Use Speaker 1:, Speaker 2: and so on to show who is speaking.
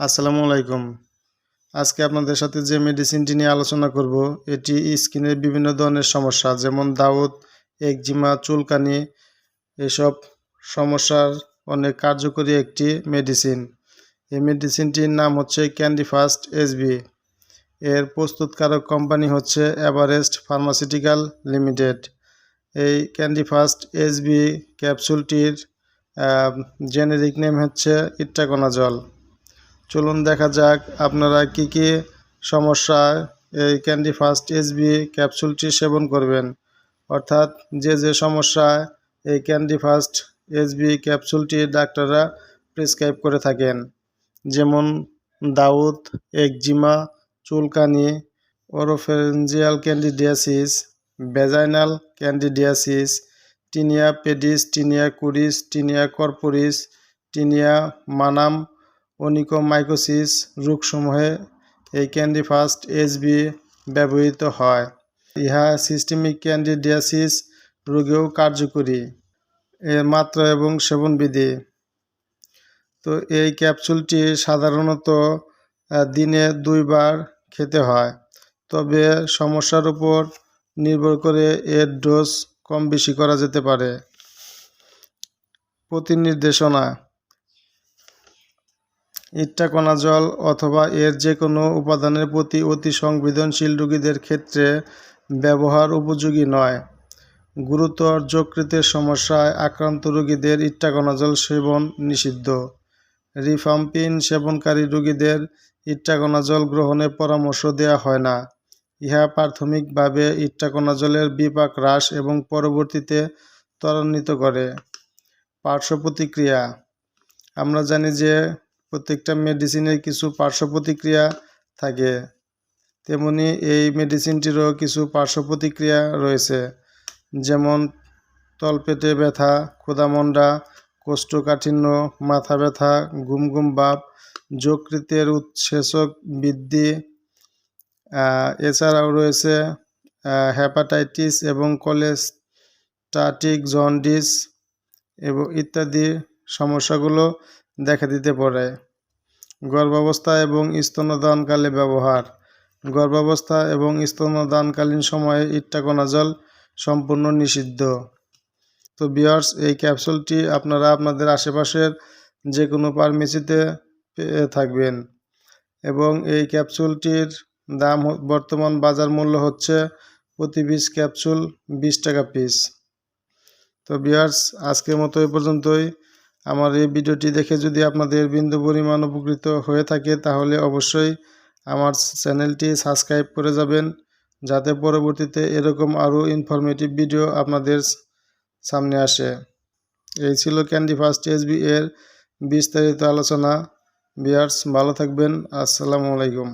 Speaker 1: আসসালামু আলাইকুম। আজকে আপনাদের সাথে যে মেডিসিনটি নিয়ে আলোচনা করব, এটি স্কিনের বিভিন্ন ধরনের সমস্যা, যেমন দাউদ, একজিমা, চুলকানি, এসব সমস্যার অনেক কার্যকরী একটি মেডিসিন এই মেডিসিনটির নাম হচ্ছে ক্যান্ডি ফাস্ট এসবি এর প্রস্তুতকারক কোম্পানি হচ্ছে এভারেস্ট ফার্মাসিউটিক্যাল লিমিটেড এই ক্যান্ডি ফাস্ট এসবি ক্যাপসুলটির জেনেরিক নেম হচ্ছে ইট্টাকোনাজল চলুন দেখা যাক আপনারা কি কি সমস্যায় এই ক্যান্ডি ফাস্ট এসবি ক্যাপসুলটি সেবন করবেন। অর্থাৎ যে যে সমস্যায় এই ক্যান্ডি ফাস্ট এসবি ক্যাপসুলটি ডাক্তাররা প্রেসক্রাইব করে থাকেন। যেমন দাউদ, একজিমা, চুলকানি oropharyngeal candidiasis vaginal candidiasis, tinea pedis, tinea cruris, tinea corporis, tinea manuum onychomycosis রোগসমূহে এই ক্যান্ডি ফাস্ট এসবি ব্যবহৃত হয়। ইহা সিস্টেমিক ক্যান্ডিডিয়াসিস রোগেও কার্যকরী। এর মাত্রা এবং সেবনবিধি। তো এই ক্যাপসুলটি সাধারণত দিনে দুইবার খেতে হয়। তবে সমস্যার উপর নির্ভর করে এর ডোজ কম বেশি করা যেতে পারে। প্রতি নির্দেশনা ইট্টাকোনাজল অথবা এর যে কোনো উপাদানের প্রতি অতি সংবেদনশীল রোগীদের ক্ষেত্রে ব্যবহার উপযোগী নয়। গুরুতর যকৃতের সমস্যায় আক্রান্ত রোগীদের ইট্টাকোনাজল সেবন নিষিদ্ধ। রিফাম্পিন সেবনকারী রোগীদের ইট্টাকোনাজল গ্রহণের পরামর্শ দেওয়া হয় না। ইহা প্রাথমিকভাবে ইট্টাকোনাজলের বিপাক হ্রাস এবং পরবর্তীতে ত্বরান্বিত করে। পার্শ্ব প্রতিক্রিয়া আমরা জানি যে প্রত্যেকটা মেডিসিনের কিছু পার্শ্ব প্রতিক্রিয়া থাকে। তেমনি এই মেডিসিনটিরও কিছু পার্শ্ব প্রতিক্রিয়া রয়েছে। যেমন তলপেটে ব্যথা ক্ষুধামণ্ডা কোষ্ঠকাঠিন্য, মাথা ব্যথা ঘুম ঘুম ভাব, যকৃতের উৎসেচক বৃদ্ধি এছাড়াও রয়েছে হ্যাপাটাইটিস এবং কলেস্টাটিক জন্ডিস এবং ইত্যাদি সমস্যাগুলো দেখা দিতে পারে। গর্ভাবস্থা এবং স্তনদানকালে ব্যবহার। গর্ভাবস্থা এবং স্তনদানকালীন সময়ে ইট্টাকোনাজল সম্পূর্ণ নিষিদ্ধ। তো বিয়ার্স এই ক্যাপসুলটি আপনারা আপনাদের আশেপাশের যে কোনো ফার্মেসিতে পেয়ে থাকবেন। এবং এই ক্যাপসুলটির দাম বর্তমান বাজার মূল্য হচ্ছে প্রতি পিস ক্যাপসুল বিশ টাকা পিস। তো বিয়ার্স আজকের মতো এ পর্যন্তই। আমার এই ভিডিওটি দেখে যদি আপনাদের বিন্দু পরিমাণ উপকৃত হয়ে থাকে, তাহলে অবশ্যই আমার চ্যানেলটি সাবস্ক্রাইব করে যাবেন, যাতে পরবর্তীতে এরকম আরও ইনফরমেটিভ ভিডিও আপনাদের সামনে আসে। এই ছিল ক্যান্ডি ফার্স্ট এসবি এর বিস্তারিত আলোচনা। বিয়ার্স ভালো থাকবেন। আসসালামু আলাইকুম।